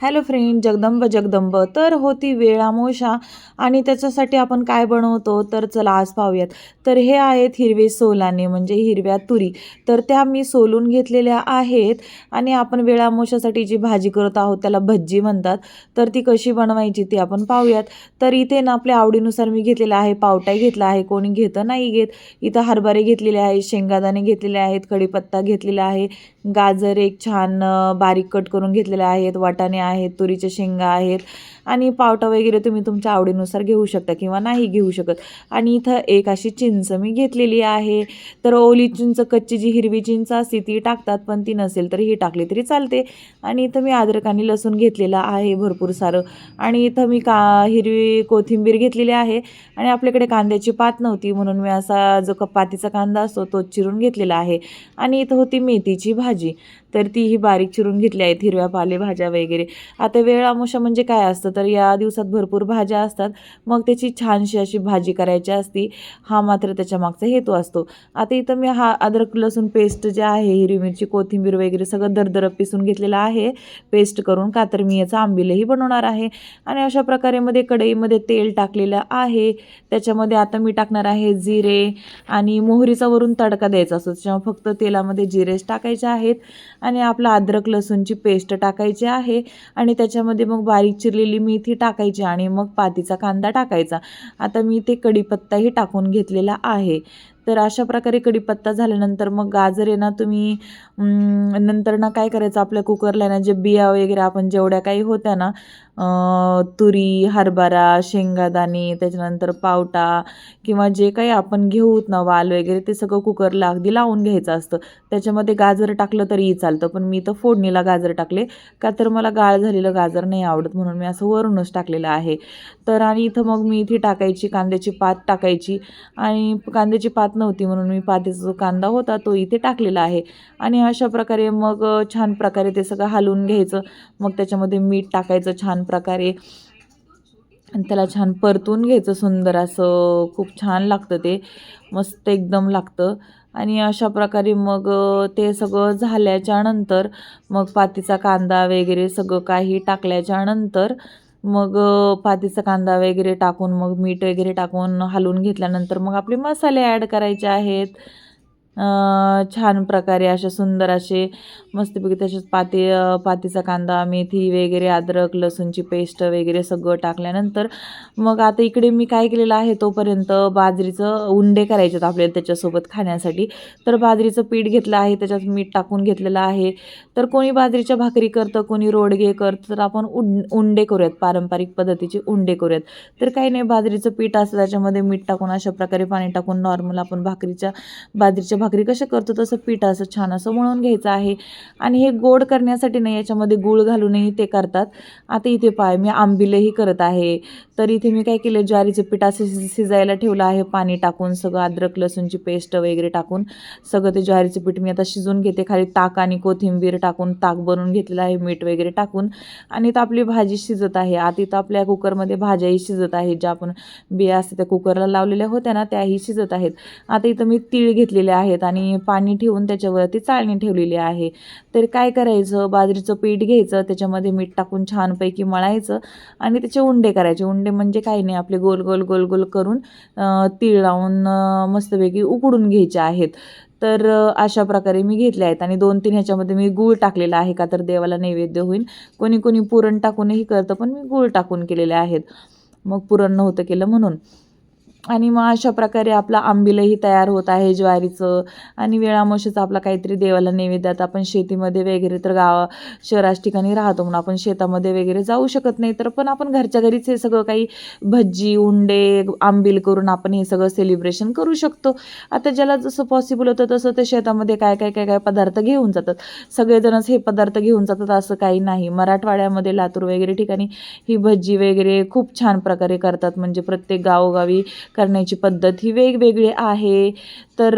Hello friend Jagdamb Jagdamb. तर होती वेळ आमोशा आणि त्याच्यासाठी आपण काय बनवतो? तर चला आज पाहूयात. तर हे आहेत हिरवे सोलाने म्हणजे हिरव्या तुरी. तर त्या मी सोलून घेतलेल्या आहेत आणि आपण वेळामोशासाठी जी भाजी करत आहोत त्याला भज्जी म्हणतात. तर ती कशी बनवायची ती आपण पाहूयात. तर इथे ना आपल्या आवडीनुसार मी घेतलेला आहे पावटाही घेतला आहे कोणी घेतं नाही घेत. इथं हरभरे घेतलेले आहेत शेंगादाणे घेतलेले आहेत कढीपत्ता घेतलेला आहे. गाजर एक छान बारीक कट करून घेतलेले आहेत वाटाणे आहेत तुरीच्या शेंगा आहेत आणि पावटा वगैरे तुम्ही तुमच्या आवडीनुसार घेऊ शकता किंवा नाही घेऊ शकत. आणि इथं एक अशी चिंच मी घेतलेली आहे. तर ओली चिंच कच्ची जी हिरवी चिंच असते ती टाकतात पण ती नसेल तर ही टाकली तरी चालते. आणि इथं मी अद्रक आणि लसूण घेतलेला आहे भरपूर सारं. आणि इथं मी का हिरवी कोथिंबीर घेतलेली आहे. आणि आपल्याकडे कांद्याची पात नव्हती म्हणून मी असा जो कपातीचा कांदा असतो तो चिरून घेतलेला आहे. आणि इथं होती मेथीची भाजी. तर तीही बारीक चिरून घेतल्या आहेत हिरव्या पालेभाज्या वगैरे. आता वेळ आमुषा म्हणजे काय असतं? तर या दिवसात भरपूर भाज्या असतात. मग त्याची छानशी अशी भाजी करायची असती. हा मात्र त्याच्या मागचा हेतू असतो. आता इथं मी हा अद्रक लसूण पेस्ट जे आहे हिरवी मिरची कोथिंबीर वगैरे सगळं दरदर पिसून घेतलेलं आहे. पेस्ट करून का तर मी याचं आंबिलही बनवणार आहे. आणि अशा प्रकारे मध्ये कढईमध्ये तेल टाकलेलं आहे. त्याच्यामध्ये आता मी टाकणार आहे जिरे आणि मोहरीचा वरून तडका द्यायचा असतो. त्याच्यामुळे फक्त तेलामध्ये जिरेच टाकायचे आहेत. आणि आपला अद्रक लसूणची पेस्ट टाकायची आहे आणि त्याच्यामध्ये मग बारीक चिरलेली मेथी टाकायची आणि मग पातीचा कांदा टाकायचा. आता मी ते कढीपत्ताही टाकून घेतलेला आहे. तर अशा प्रकारे कढीपत्ता झाल्यानंतर मग गाजर आहे ना तुम्ही नंतर ना काय करायचं? आपल्या कुकरला ना जे बिया वगैरे आपण जेवढ्या काही होत्या ना तुरी हरभरा शेंगादाणे त्याच्यानंतर पावटा किंवा जे काही आपण घेऊत ना वाल वगैरे ते सगळं कुकरला अगदी लावून घ्यायचं असतं. त्याच्यामध्ये गाजर टाकलं तरीही चालतं पण मी तर फोडणीला गाजर टाकले. का तर मला गाळ झालेलं गाजर नाही आवडत म्हणून मी असं वरूनच टाकलेलं आहे. तर आणि इथं मग मी इथे टाकायची कांद्याची पात टाकायची आणि कांद्याची पात नव्हती म्हणून मी पातीचा जो कांदा होता तो इथे टाकलेला आहे. आणि अशा प्रकारे मग छान प्रकारे ते सगळं हलवून घ्यायचं. मग त्याच्यामध्ये मीठ टाकायचं छान प्रकारे. आणि त्याला छान परतून घ्यायचं सुंदर असं. खूप छान लागतं ते. मस्त एकदम लागतं. आणि अशा प्रकारे मग ते सगळं झाल्याच्यानंतर मग पातीचा कांदा वगैरे सगळं काही टाकल्याच्या नंतर मग पातीचा कांदा वगैरे टाकून मग मीठ वगैरे टाकून हलवून घेतल्यानंतर मग आपले मसाले ॲड करायचे आहेत. छान प्रकारे असे सुंदर असे मस्तपैकी तसेच पाती पातीचा कांदा मेथी वगैरे अद्रक लसूणची पेस्ट वगैरे सगळं टाकल्यानंतर मग आता इकडे मी काय केलेलं आहे तोपर्यंत बाजरीचं उंडे करायचे आहेत आपल्याला त्याच्यासोबत खाण्यासाठी. तर बाजरीचं पीठ घेतलं आहे त्याच्यात मीठ टाकून घेतलेलं आहे. तर कोणी बाजरीच्या भाकरी करतं कोणी रोडगे करतं तर आपण उं उंडे करूयात पारंपरिक पद्धतीचे उंडे करूयात. तर काही नाही बाजरीचं पीठ असतं त्याच्यामध्ये मीठ टाकून अशा प्रकारे पाणी टाकून नॉर्मल आपण भाकरीच्या बाजरीच्या भाकरी कशा करतो तसं पीठ असं छान असं मळून घ्यायचं आहे. आणि हे गोड करण्यासाठी नाही याच्यामध्ये गूळ घालूनही ते करतात. आता इथे पाय मी आंबिलही करत आहे. तर इथे मी काय केलं ज्वारीचं पीठ असं शिज शिजायला ठेवलं आहे. पाणी टाकून सगळं अद्रक लसूणची पेस्ट वगैरे टाकून सगळं ते ज्वारीचं पीठ मी आता शिजून घेते. खाली ताक आणि कोथिंबीर टाकून ताक बनवून घेतलेलं आहे मीठ वगैरे टाकून. आणि तर आपली भाजी शिजत आहे. आता इथं आपल्या कुकरमध्ये भाज्याही शिजत आहेत. ज्या आपण बिया असते त्या कुकरला लावलेल्या होत्या ना त्याही शिजत आहेत. आता इथं मी तीळ घेतलेले आहेत. आणि पाणी ठेवून त्याच्यावरती चाळणी ठेवलेली आहे. तर काय करायचं? बाजरीचं पीठ घ्यायचं त्याच्यामध्ये मीठ टाकून छानपैकी मळायचं आणि त्याचे उंडे करायचे. उंडे म्हणजे काही नाही आपले गोल गोल गोल गोल करून तीळ लावून मस्तपैकी उकडून घ्यायचे आहेत. तर अशा प्रकारे मी घेतले आहेत आणि दोन तीन ह्याच्यामध्ये मी गूळ टाकलेला आहे का तर देवाला नैवेद्य होईल. कोणी कोणी पुरण टाकूनही करतं पण मी गूळ टाकून केलेले आहेत. मग पुरण नव्हतं केलं म्हणून. आणि मग अशा प्रकारे आपला आंबिलही तयार होत आहे ज्वारीचं. आणि वेळामोशीचं आपला काहीतरी देवाला नैवेद्य आता आपण शेतीमध्ये वगैरे तर गावा शहराच्या ठिकाणी राहतो म्हणून आपण शेतामध्ये वगैरे जाऊ शकत नाही. तर पण आपण घरच्या घरीच हे सगळं काही भज्जी उंडे आंबील करून आपण हे सगळं सेलिब्रेशन करू शकतो. आता ज्याला जसं पॉसिबल होतं तसं ते शेतामध्ये काय काय काय काय पदार्थ घेऊन जातात. सगळेजणच हे पदार्थ घेऊन जातात असं काही नाही. मराठवाड्यामध्ये लातूर वगैरे ठिकाणी ही भज्जी वगैरे खूप छान प्रकारे करतात. म्हणजे प्रत्येक गावोगावी करण्याची पद्धत ही वेगवेगळी आहे. तर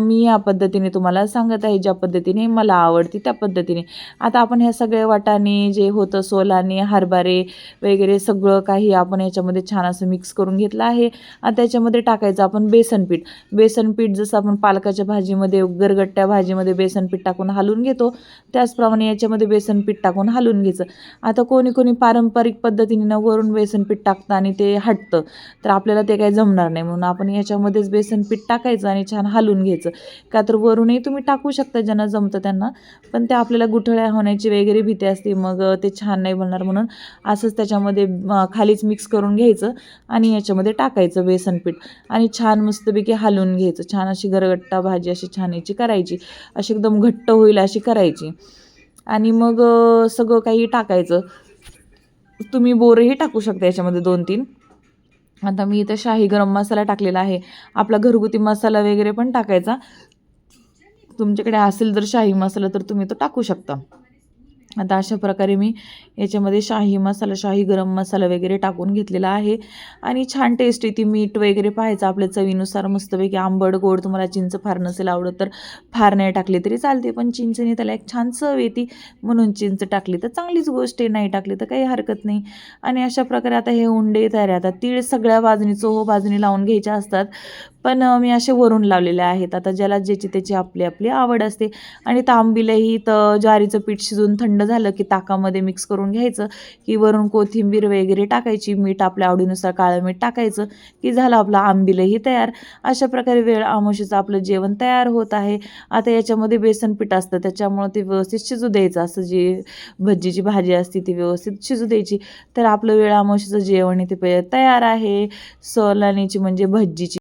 मी या पद्धतीने तुम्हाला सांगत आहे ज्या पद्धतीने मला आवडते त्या पद्धतीने. आता आपण ह्या सगळ्या वाटाणे जे होतं सोलाने हरभरे वगैरे सगळं काही आपण याच्यामध्ये छान असं मिक्स करून घेतलं आहे. आणि त्याच्यामध्ये टाकायचं आपण बेसनपीठ बेसनपीठ जसं आपण पालकाच्या भाजीमध्ये गरगट्ट्या भाजीमध्ये बेसन पीठ टाकून हलवून घेतो त्याचप्रमाणे याच्यामध्ये बेसन पीठ टाकून हलवून घ्यायचं. आता कोणी कोणी पारंपरिक पद्धतीने ना वरून बेसनपीठ टाकतं आणि ते हटतं. तर आपल्याला ते काही जमणार नाही. म्हणून आपण याच्यामध्येच बेसन पीठ टाकायचं आणि छान हलवून घ्यायचं. का तर वरूनही तुम्ही टाकू शकता ज्यांना जमतं त्यांना. पण ते आपल्याला गुठळ्या होण्याची वगैरे भीती असते मग ते छान नाही बनणार म्हणून असंच त्याच्यामध्ये खालीच मिक्स करून घ्यायचं आणि याच्यामध्ये टाकायचं बेसन पीठ. आणि छान मस्तपैकी हलवून घ्यायचं. छान अशी गरगट्टा भाजी अशी छान याची करायची. अशी एकदम घट्ट होईल अशी करायची. आणि मग सगळं काही टाकायचं. तुम्ही बोरही टाकू शकता याच्यामध्ये दोन तीन आता मी इथं शाही गरम मसाला टाकलेला आहे. आपला घरगुती मसाला वगैरे पण टाकायचा. तुमच्याकडे असेल जर शाही मसाला तर तुम्ही तो टाकू शकता. आता अशा प्रकारे मी याच्यामध्ये शाही मसाला शाही गरम मसाला वगैरे टाकून घेतलेला आहे. आणि छान टेस्ट ती मीठ वगैरे पाहायचं आपल्या चवीनुसार मस्तपैकी आंबट गोड तुम्हाला चिंच फार नसेल आवडत तर फार नाही टाकली तरी चालते. पण चिंचने त्याला एक छान चव येते. म्हणून चिंच टाकली तर चांगलीच गोष्ट आहे. नाही टाकली तर काही हरकत नाही. आणि अशा प्रकारे आता हे उंडे तयार आहे. आता तीळ सगळ्या बाजणीचं हो बाजणी लावून घ्यायच्या असतात. पण मी असे वरून लावलेले आहेत. आता ज्याला ज्याची त्याची आपली आपली आवड असते. आणि तांबीलही तर ज्वारीचं पीठ शिजून थंड झालं की ताकामध्ये मिक्स करून घ्यायचं. की वरून कोथिंबीर वगैरे टाकायची मीठ आपल्या आवडीनुसार काळं मीठ टाकायचं की झालं आपलं आंबीलही तयार. अशा प्रकारे वेळ आमोशीचं आपलं जेवण तयार होत आहे. आता याच्यामध्ये बेसन पीठ असतं त्याच्यामुळं ते व्यवस्थित शिजू द्यायचं. असं जी भज्जीची भाजी असते ती व्यवस्थित शिजू द्यायची. तर आपलं वेळ आमोशीचं जेवण इथे तयार आहे. सोलानीची म्हणजे भज्जीची